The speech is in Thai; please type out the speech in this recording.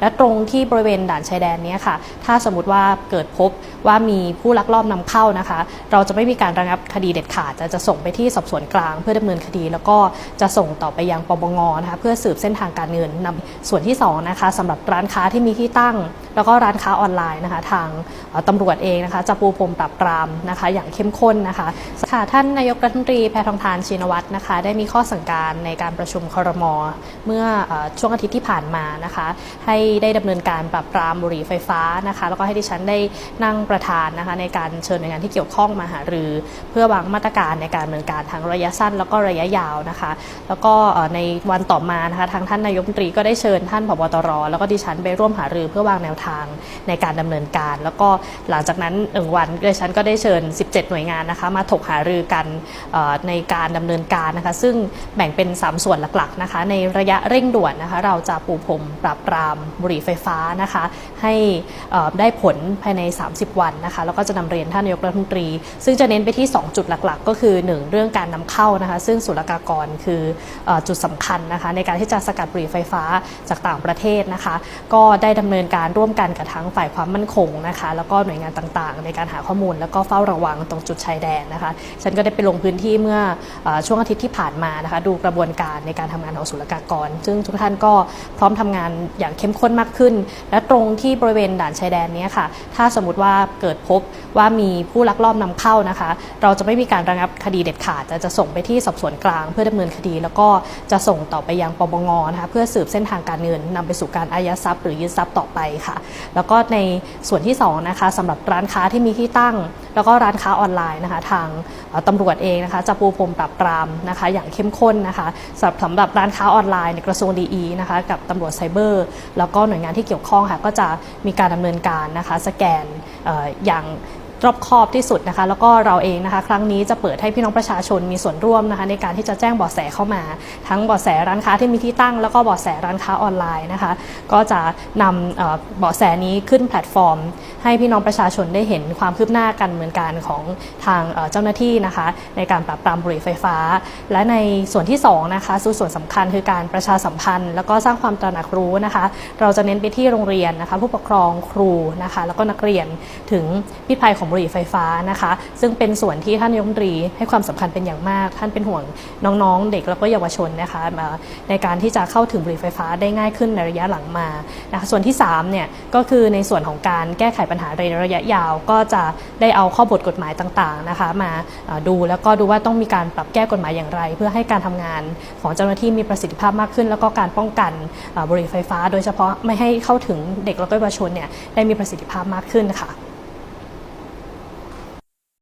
และตรงที่บริเวณด่านชายแดนนี้ค่ะ ถ้าสมมติว่าเกิดพบว่ามีผู้ลักลอบนำเข้านะคะ เราจะไม่มีการระงับคดีเด็ดขาดจะจะส่งไปที่สอบสวนกลาง เพื่อดำเนินคดี แล้วก็จะส่งต่อไปยังปปงนะคะเพื่อสืบเส้นทางการเงินนำส่วนที่สองนะคะสำหรับร้านค้าที่มีที่ตั้ง แล้วก็ร้านค้าออนไลน์นะคะ ทางเอ่อตำรวจเองนะคะจะปูพรมปราบปรามนะคะ อย่างเข้มข้นนะคะค่ะท่านนายกรัฐมนตรีแพทองทานชินวัตรนะคะ ได้มีข้อสั่งการในการประชุมครม เมื่อเอ่อช่วงอาทิตย์ที่ผ่านมานะคะ ให้ได้ดำเนินการปราบปรามบุหรี่ไฟฟ้านะคะ แล้วก็ให้ดิฉันได้นั่งประธานนะคะในการเชิญหน่วยงานที่เกี่ยวข้องมาหารือ เพื่อวางมาตรการในการดำเนินการทั้งระยะสั้น แล้วก็ระยะยาวนะคะ แล้วก็ในวันต่อมานะคะทางท่านนายกรัฐมนตรีก็ได้เชิญท่านผบตร แล้วก็ดิฉันไปร่วมหารือเพื่อวางแนวทางในการดำเนินการ แล้วก็หลังจากนั้นหนึ่งวันดิฉันก็ได้เชิญ 17 หน่วยงานนะคะมาถกหารือกันในการดำเนินการนะคะ ซึ่งแบ่งเป็น 3 ส่วนหลักๆนะคะในระยะเร่งด่วนนะคะ เราจะปูพรมปราบปรามบุหรี่ไฟฟ้านะคะให้ได้ผลภายใน 30 วันนะคะแล้วก็จะนำเรียนท่านนายกรัฐมนตรี ซึ่งจะเน้นไปที่ 2 จุดหลักๆ ก็คือ 1 เรื่องการนำเข้านะคะซึ่งศุลกากรคืออจุดสำคัญนะคะในการที่จะสกัดบุหรี่ไฟฟ้าจากต่างประเทศนะคะก็ได้ดำเนินการร่วมกันกับทั้งฝ่ายความมั่นคงนะคะแล้วก็หน่วยงานต่างๆ ในการหาข้อมูล แล้วก็เฝ้าระวังตรงจุดชายแดนนะคะฉันก็ได้ไปลงพื้นที่เมื่ออช่วงอาทิตย์ที่ผ่านมานะคะดูกระบวนการในการทำงานของศุลกากร ซึ่งทุกท่านก็พร้อมทำงานอย่างเข้มข้นมากขึ้น และตรงที่บริเวณด่านชายแดนนี้ค่ะ ถ้าสมมติว่าเกิดพบว่ามีผู้ลักลอบนำเข้านะคะ เราจะไม่มีการระงับคดีเด็ดขาดจะจะส่งไปที่สอบสวนกลางเพื่อดำเนินคดี แล้วก็จะส่งต่อไปยังปปงนะคะเพื่อสืบเส้นทางการเงินนำไปสู่การอายัดทรัพย์หรือยึดทรัพย์ต่อไปค่ะ แล้วก็ในส่วนที่สองนะคะสำหรับร้านค้าที่มีที่ตั้ง แล้วก็ร้านค้าออนไลน์นะคะ ทางตำรวจเองนะคะจะปูพรมปราบปรามนะคะ อย่างเข้มข้นนะคะสำหรับสำหรับร้านค้าออนไลน์ในกระทรวงดีนะคะ กับตำรวจไซเบอร์ แล้วก็ก็หน่วยงานที่เกี่ยวข้องค่ะก็จะมีการดำเนินการนะคะสแกนอออย่าง รอบคอบที่สุดนะคะ แล้วก็เราเองนะคะ ครั้งนี้จะเปิดให้พี่น้องประชาชนมีส่วนร่วมนะคะ ในการที่จะแจ้งเบาะแสเข้ามา ทั้งเบาะแสร้านค้าที่มีที่ตั้ง แล้วก็เบาะแสร้านค้าออนไลน์นะคะ ก็จะนำเอ่อเบาะแสนี้ขึ้นแพลตฟอร์ม ให้พี่น้องประชาชนได้เห็นความคืบหน้ากันเหมือนกันของทางเจ้าหน้าที่นะคะ ในการปราบปรามบุหรี่ไฟฟ้า และในส่วนที่สองนะคะส่วนส่วนสำคัญคือการประชาสัมพันธ์ แล้วก็สร้างความตระหนักรู้นะคะ เราจะเน้นไปที่โรงเรียนนะคะ ผู้ปกครองครูนะคะ แล้วก็นักเรียนถึงพิษภัยของบุหรี่ไฟฟ้านะคะ ซึ่งเป็นส่วนที่ท่านนายกรัฐมนตรีให้ความสำคัญเป็นอย่างมาก ท่านเป็นห่วงน้องๆ เด็กแล้วก็เยาวชนนะคะมาในการที่จะเข้าถึงบุหรี่ไฟฟ้าได้ง่ายขึ้นในระยะหลังมานะคะส่วนที่3เนี่ยก็คือในส่วนของการแก้ไขปัญหาในระยะยาว ก็จะได้เอาข้อบทกฎหมายต่างๆนะคะ มาดูแล้วก็ดูว่าต้องมีการปรับแก้กฎหมายอย่างไร เพื่อให้การทำงานของเจ้าหน้าที่มีประสิทธิภาพมากขึ้น แล้วก็การป้องกันบุหรี่ไฟฟ้า โดยเฉพาะไม่ให้เข้าถึงเด็กและก็เยาวชนเนี่ยได้มีประสิทธิภาพมากขึ้นค่ะ